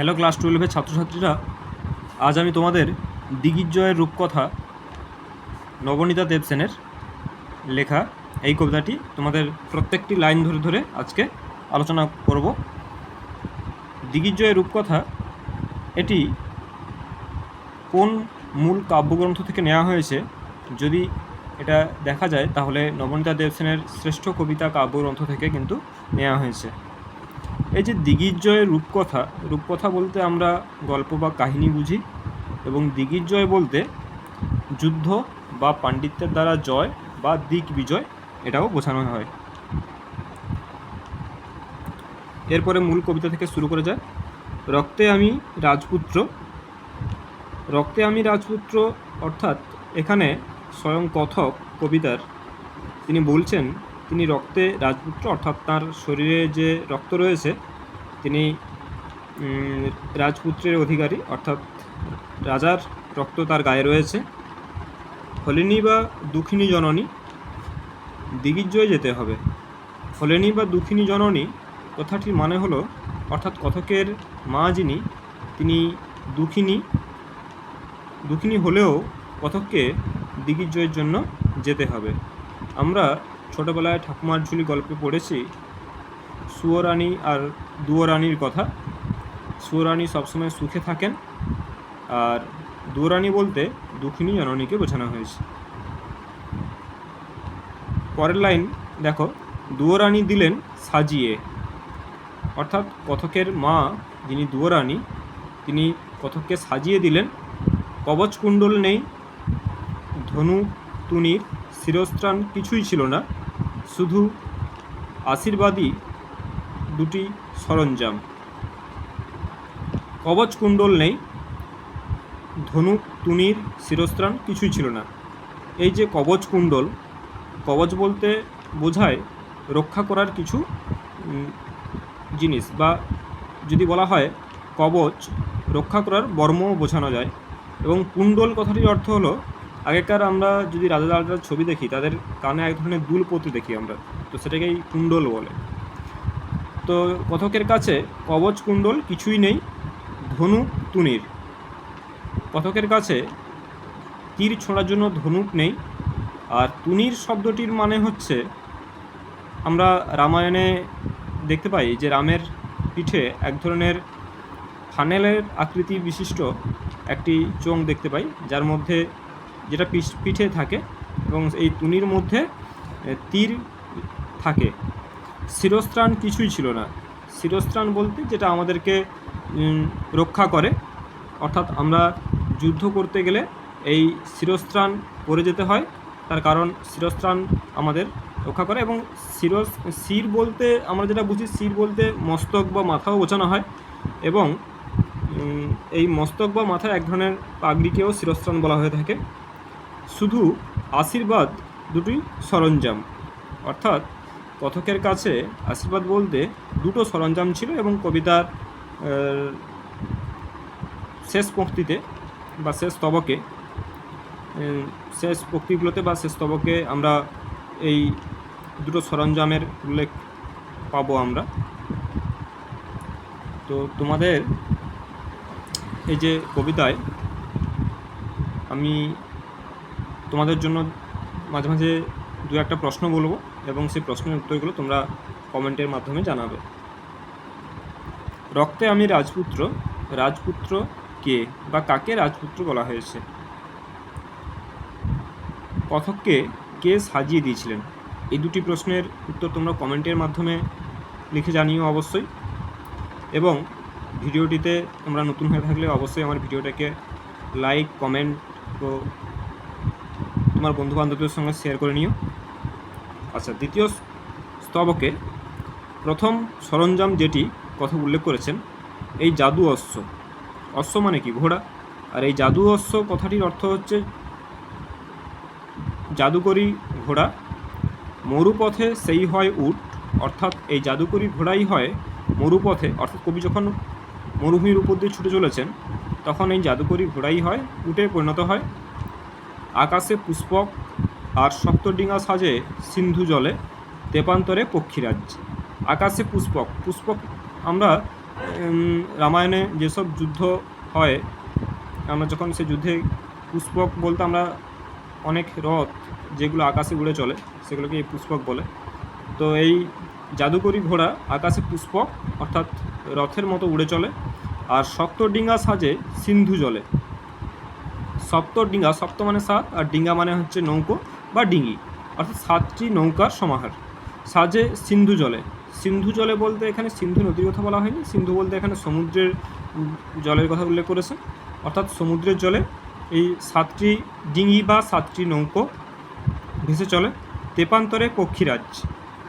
Hello class টুয়েলভের ছাত্রছাত্রীরা, আজ আমি তোমাদের দিগিজয়ের রূপকথা নবনীতা দেবসেনের লেখা এই কবিতাটি তোমাদের প্রত্যেকটি লাইন ধরে ধরে আজকে আলোচনা করব। দিগিজয়ের রূপকথা, এটি কোন মূল কাব্যগ্রন্থ থেকে নেওয়া হয়েছে? যদি এটা দেখা যায়, তাহলে নবনীতা দেবসেনের শ্রেষ্ঠ কবিতা কাব্যগ্রন্থ থেকে কিন্তু নেওয়া হয়েছে। এই যে দিগিজয়ের রূপকথা রূপকথা বলতে আমরা গল্প বা কাহিনী বুঝি এবং দিগিজয় বলতে যুদ্ধ বা পাণ্ডিত্যের দ্বারা জয় বা দিক বিজয় এটাও বোঝানো হয়। এরপরে মূল কবিতা থেকে শুরু করে যায় রক্তে আমি রাজপুত্র, রক্তে আমি রাজপুত্র অর্থাৎ এখানে স্বয়ং কথক কবিতার তিনি বলছেন তিনি রক্তে রাজপুত্র, অর্থাৎ তার শরীরে যে রক্ত রয়েছে, তিনি রাজপুত্রের অধিকারী, অর্থাৎ রাজার রক্ত তার গায়ে রয়েছে। হলেনি বা দুঃখিনী জননী দিগিজয় যেতে হবে। হলেনি বা দুঃখিনী জননী কথাটির মানে হলো, অর্থাৎ কথকের মা যিনি, তিনি দুঃখিনী। দুঃখিনী হলেও কথককে দিগিজয়ের জন্য যেতে হবে। আমরা ছোটোবেলায় ঠাকুমার ঝুলি গল্পে পড়েছি। সুয়রানী আর দুয়োরানীর কথা। সুয়রানী সবসময় সুখে থাকেন আর দুয়োরানী বলতে দুঃখিনী জননীকে বোঝানো হয়েছে। পরের লাইন, দেখো, দুয়োরানী দিলেন সাজিয়ে। অর্থাৎ কথকের মা যিনি দুয়োরানী, তিনি কথককে সাজিয়ে দিলেন। কবচ কুণ্ডল নেই ধনু তুনির শিরস্ত্রাণ কিছুই ছিল না। শুধু আশীর্বাদী দুটি সরঞ্জাম। কবচ, কুণ্ডল নেই, ধনুক, তুনির শিরস্ত্রাণ কিছুই ছিল না। এই যে কবচ, কুণ্ডল, কবচ বলতে বোঝায় রক্ষা করার কিছু জিনিস বা যদি বলা হয় কবচ রক্ষা করার বর্মও বোঝানো যায়। এবং কুণ্ডল কথাটির অর্থ হলো আগেকার আমরা যদি রাজা রাজার ছবি দেখি, তাদের কানে এক ধরনের দুল দেখি আমরা। তো সেটাকেই কুণ্ডল বলে। তো কথকের কাছে কবচ, কুণ্ডল কিছুই নেই, ধনু তুনির কথকের কাছে তীর ছোঁড়ার জন্য ধনুক নেই, আর তুনির শব্দটির মানে হচ্ছে, আমরা রামায়ণে দেখতে পাই যে রামের পিঠে এক ধরনের ফানেলের আকৃতি বিশিষ্ট একটি চোঙ দেখতে পাই, যার মধ্যে যেটা পিঠে থাকে এবং এই তুনির মধ্যে তীর থাকে। শিরস্ত্রাণ কিছুই ছিল না। শিরস্ত্রাণ বলতে যেটা আমাদেরকে রক্ষা করে, অর্থাৎ আমরা যুদ্ধ করতে গেলে এই শিরস্ত্রাণ পরে যেতে হয়। তার কারণ শিরস্ত্রাণ আমাদের রক্ষা করে এবং শিরস, শির বলতে, আমরা যেটা বুঝি, শির বলতে মস্তক বা মাথাও বোঝানো হয় এবং এই মস্তক বা মাথায় এক ধরনের পাগড়িকেও শিরস্ত্রাণ বলা হয়ে থাকে। শুধু আশীর্বাদ দুটি সরঞ্জাম। অর্থাৎ কথকের কাছে আশীর্বাদ বলতে দুটো সরঞ্জাম ছিল এবং কবিতার শেষ পংক্তিতে বা শেষ স্তবকে উম, শেষ পক্তিগুলোতে বা শেষ স্তবকে আমরা এই দুটো সরঞ্জামের উল্লেখ পাবো আমরা। তো তোমাদের এই যে কবিতায় আমি তোমাদের জন্য মাঝে মাঝে দু একটা প্রশ্ন বলব এবং সেই প্রশ্নের উত্তরগুলো তোমরা কমেন্টের মাধ্যমে জানাবে। রক্তে আমি রাজপুত্র রাজপুত্র কে বা কাকে রাজপুত্র বলা হয়েছে? কথককে কে সাজিয়ে দিয়েছিলেন? এই দুটি প্রশ্নের উত্তর তোমরা কমেন্টের মাধ্যমে লিখে জানিও অবশ্যই। এবং ভিডিওটিতে তোমরা নতুন হয়ে থাকলে অবশ্যই আমার ভিডিওটাকে লাইক, কমেন্ট ও তোমার বন্ধু বান্ধবদের সঙ্গে শেয়ার করে নিও। আচ্ছা দ্বিতীয় স্তবকে প্রথম সরঞ্জাম যেটি কথা উল্লেখ করেছেন, এই জাদু অশ্ব। অশ্ব মানে কি? ঘোড়া। আর এই জাদু অশ্ব কথাটির অর্থ হচ্ছে জাদুকরি ঘোড়া। মরুপথে সেই হয় উট, অর্থাৎ এই জাদুকরি ঘোড়াই হয় মরুপথে। অর্থাৎ কবি যখন মরুভূমির উপর দিয়ে ছুটে চলেছেন, তখন এই জাদুকরি ঘোড়াই হয়, উটে পরিণত হয়। আকাশে পুষ্পক আর সপ্তডিঙা সাজে সিন্ধু জলে, তেপান্তরে পক্ষীরাজ। আকাশে পুষ্পক পুষ্পক আমরা রামায়ণে যেসব যুদ্ধ হয়, আমরা যখন সে যুদ্ধে পুষ্পক বলতে আমরা অনেক রথ যেগুলো আকাশে উড়ে চলে, সেগুলোকে এই পুষ্পক বলে। তো এই জাদুকরি ঘোড়া আকাশে পুষ্পক, অর্থাৎ রথের মতো উড়ে চলে, আর সপ্ত ডিঙ্গা সাজে সিন্ধু জলে। সপ্ত ডিঙ্গা, সপ্ত মানে সাত আর ডিঙ্গা মানে হচ্ছে নৌকো বা ডিঙ্গি। অর্থাৎ সাতটি নৌকার সমাহার। সাজে সিন্ধু জলে। সিন্ধু জলে বলতে এখানে সিন্ধু নদীর কথা বলা হয়নি। সিন্ধু বলতে এখানে সমুদ্রের জলের কথা উল্লেখ করেছে। অর্থাৎ সমুদ্রের জলে এই সাতটি ডিঙ্গি বা সাতটি নৌকো ভেসে চলে। তেপান্তরে পক্ষীরাজ।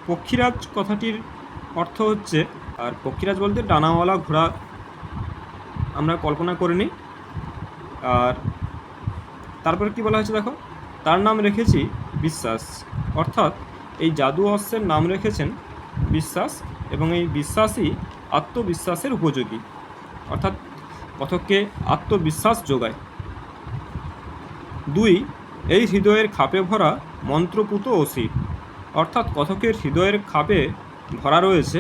পক্ষীরাজ কথাটির অর্থ হচ্ছে, আর পক্ষীরাজ বলতে ডানাওয়ালা ঘোড়া আমরা কল্পনা করে নিই আর তারপরে কি বলা হয়েছে দেখো তার নাম রেখেছি বিশ্বাস। অর্থাৎ এই জাদু অস্ত্রের নাম রেখেছেন বিশ্বাস এবং এই বিশ্বাসই আত্মবিশ্বাসের উপযোগী। অর্থাৎ কথককে আত্মবিশ্বাস যোগায়। দুই, এই হৃদয়ের খাপে ভরা মন্ত্রপুত অসি অর্থাৎ কথকের হৃদয়ের খাপে ভরা রয়েছে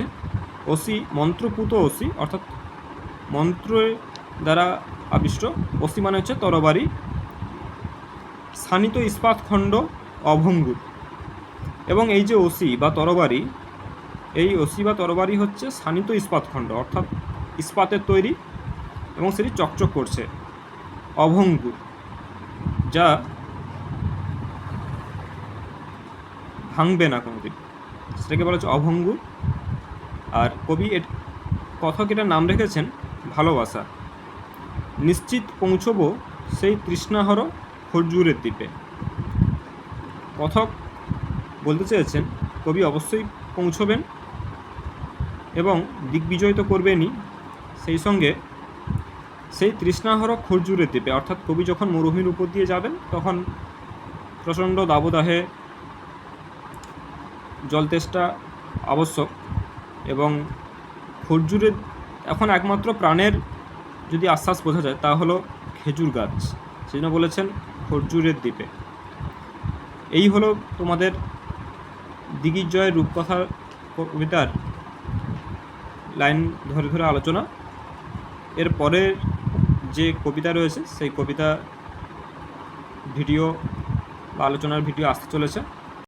অসি মন্ত্রপুত অসি অর্থাৎ মন্ত্রের দ্বারা আবিষ্ট। অসি মানে হচ্ছে তরবারি স্থানিত ইস্পাত খণ্ড অভঙ্গুর। এবং এই যে অসি বা তরবারি, এই অসি বা তরবারি হচ্ছে স্থানিত ইস্পাত খণ্ড, অর্থাৎ ইস্পাতের তৈরি এবং সেটি চকচক করছে। অভঙ্গুর, যা ভাঙবে না কোনোদিন। সেটাকে বলা হচ্ছে অভঙ্গুর। আর কবি এর কথক এটার নাম রেখেছেন ভালোবাসা। নিশ্চিত পৌঁছবো সেই তৃষ্ণাহর খরজুরের দ্বীপে। কথক বলতে চেয়েছেন, কবি অবশ্যই পৌঁছবেন এবং দিগ্বিজয় তো করবেনই। সেই সঙ্গে, সেই তৃষ্ণাহর খরজুরের দ্বীপে, অর্থাৎ কবি যখন মরুভূমির উপর দিয়ে যাবেন, তখন প্রচণ্ড দাবদাহে জল তেষ্টা আবশ্যক এবং খরজুরের, এখন একমাত্র প্রাণের যদি আশ্বাস বোঝা যায়, তা হলো খেজুর গাছ। সেই বলেছেন খরজুরের দ্বীপে। এই হলো তোমাদের দিগিজয়ের রূপকথা কবিতার লাইন ধরে ধরে আলোচনা। এর পরের যে কবিতা রয়েছে, সেই কবিতা ভিডিও বা আলোচনার ভিডিও আসতে চলেছে।